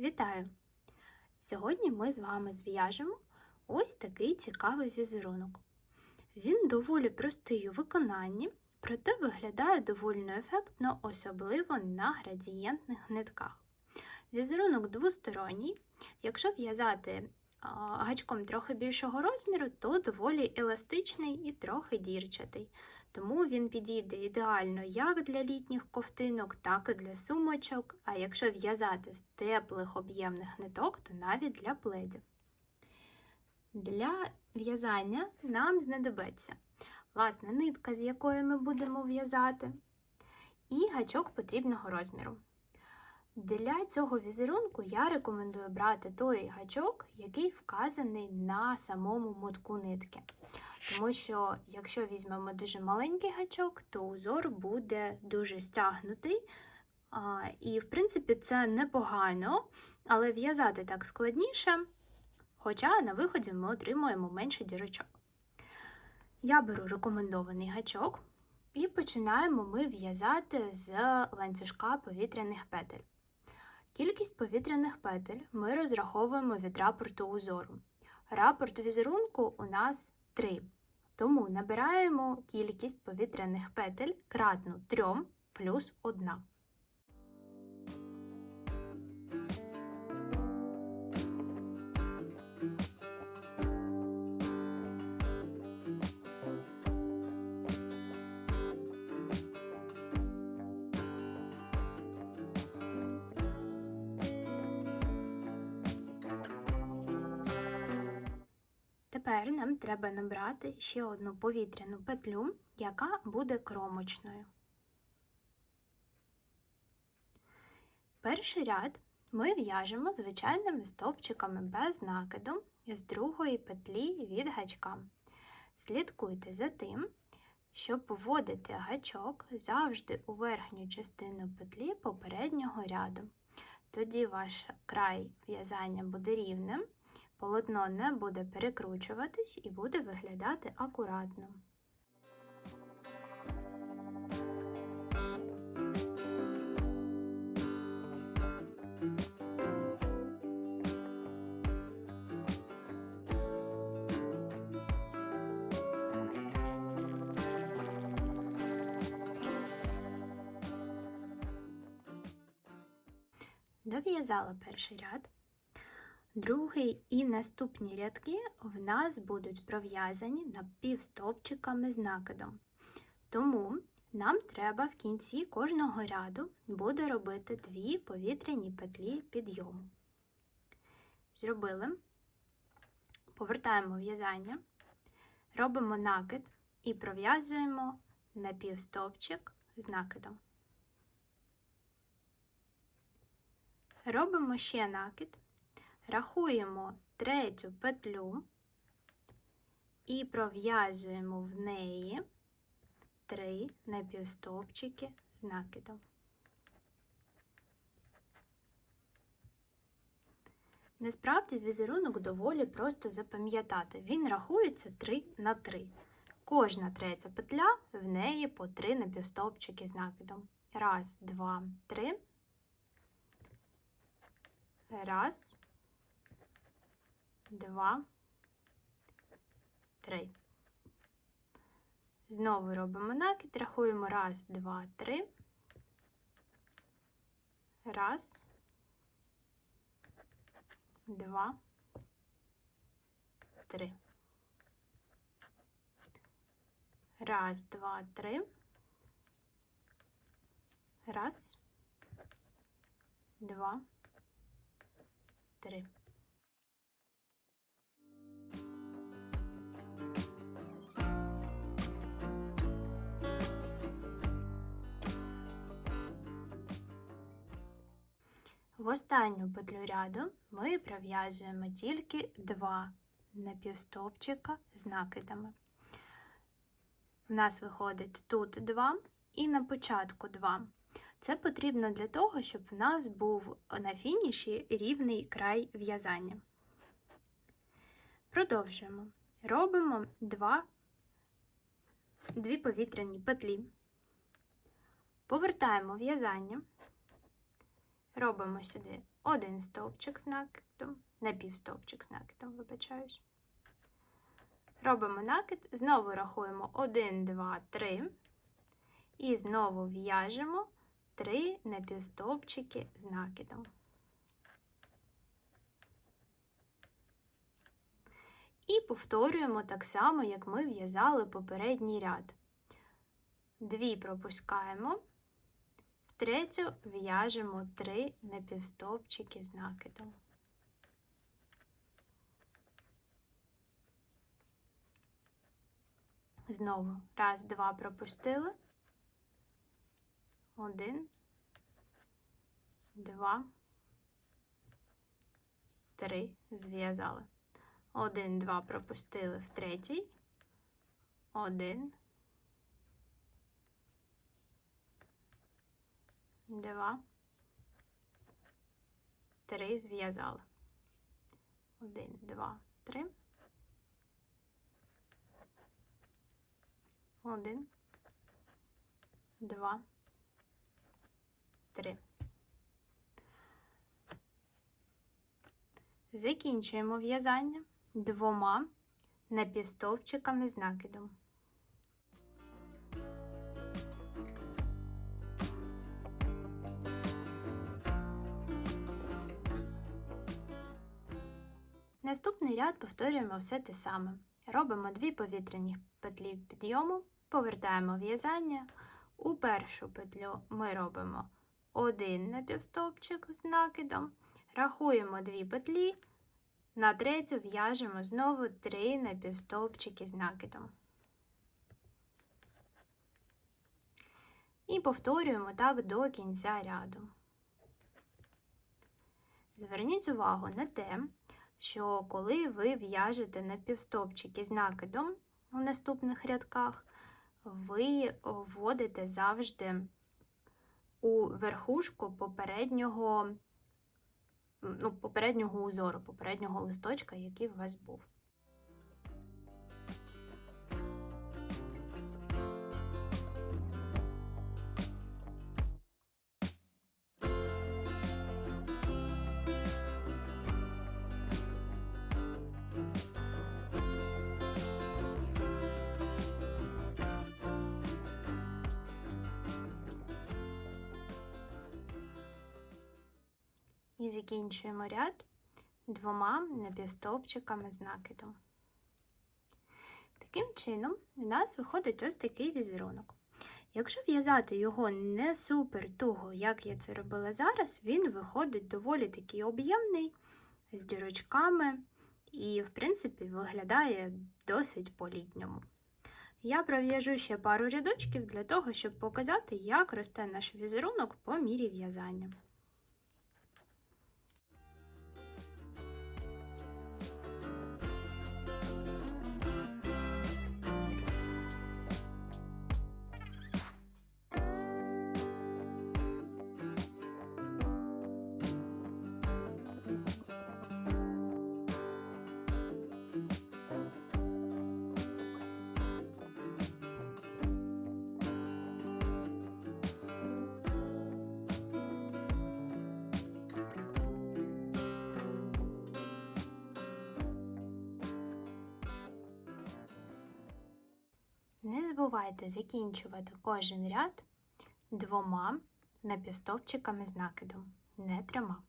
Вітаю! Сьогодні ми з вами зв'яжемо ось такий цікавий візерунок. Він доволі простий у виконанні, проте виглядає доволі ефектно, особливо на градієнтних нитках. Візерунок двосторонній. Якщо в'язати гачком трохи більшого розміру, то доволі еластичний і трохи дірчатий. Тому він підійде ідеально як для літніх ковтинок, так і для сумочок, а якщо в'язати з теплих об'ємних ниток, то навіть для пледів. Для в'язання нам знадобиться власне нитка, з якої ми будемо в'язати, і гачок потрібного розміру. Для цього візерунку я рекомендую брати той гачок, який вказаний на самому мотку нитки. Тому що, якщо візьмемо дуже маленький гачок, то узор буде дуже стягнутий. І, в принципі, це непогано, але в'язати так складніше, хоча на виході ми отримуємо менше дірочок. Я беру рекомендований гачок і починаємо ми в'язати з ланцюжка повітряних петель. Кількість повітряних петель ми розраховуємо від рапорту узору. Рапорт візерунку у нас 3. Тому набираємо кількість повітряних петель кратну 3 плюс 1. Тепер нам треба набрати ще одну повітряну петлю, яка буде кромочною. Перший ряд ми в'яжемо звичайними стовпчиками без накиду з другої петлі від гачка. Слідкуйте за тим, щоб вводити гачок завжди у верхню частину петлі попереднього ряду. Тоді ваш край в'язання буде рівним. Полотно не буде перекручуватись і буде виглядати акуратно. Дов'язала перший ряд. Другий і наступні рядки в нас будуть пров'язані напівстовпчиками з накидом. Тому нам треба в кінці кожного ряду буде робити дві повітряні петлі підйому. Зробили, повертаємо в'язання, робимо накид і пров'язуємо напівстовпчик з накидом. Робимо ще накид. Рахуємо третю петлю і пров'язуємо в неї три напівстовпчики з накидом. Насправді візерунок доволі просто запам'ятати. Він рахується 3 на 3. Кожна третя петля в неї по 3 напівстовпчики з накидом. Раз, два, три. Раз два, три. Знову робимо накид, рахуємо раз, два, три. Раз, два, три. Раз, два, три. Раз, два, три. В останню петлю ряду ми пров'язуємо тільки два напівстовпчика з накидами. У нас виходить тут два і на початку два. Це потрібно для того, щоб в нас був на фініші рівний край в'язання. Продовжуємо. Робимо два, дві повітряні петлі, повертаємо в'язання. Робимо сюди один стовпчик з накидом, напівстовпчик з накидом, вибачаюсь. Робимо накид, знову рахуємо 1, 2, 3 і знову в'яжемо 3 напівстовпчики з накидом. І повторюємо так само, як ми в'язали попередній ряд. Дві пропускаємо, третю в'яжемо 3 напівстовпчики з накидом. Знову раз, два пропустили. Один, два, три, зв'язали. Один, два пропустили в третій. Один, два, три, зв'язали. Один, два, три. Один, два, три. Закінчуємо в'язання двома напівстовпчиками з накидом. Наступний ряд повторюємо все те саме. Робимо дві повітряні петлі підйому, повертаємо в'язання. У першу петлю ми робимо один напівстовпчик з накидом, рахуємо дві петлі, на третю в'яжемо знову три напівстовпчики з накидом. І повторюємо так до кінця ряду. Зверніть увагу на те, що коли ви в'яжете напівстовпчики з накидом у наступних рядках, ви вводите завжди у верхушку попереднього, ну, попереднього узору, попереднього листочка, який у вас був. І закінчуємо ряд двома напівстовпчиками з накидом. Таким чином, у нас виходить ось такий візерунок. Якщо в'язати його не супер туго, як я це робила зараз, він виходить доволі такий об'ємний, з дірочками і, в принципі, виглядає досить по-літньому. Я пров'яжу ще пару рядочків для того, щоб показати, як росте наш візерунок по мірі в'язання. Не забувайте закінчувати кожен ряд двома напівстовпчиками з накидом, не трьома.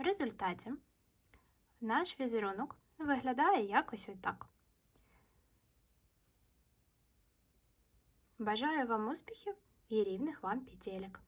В результаті наш візерунок виглядає якось отак. Бажаю вам успіхів і рівних вам петелек!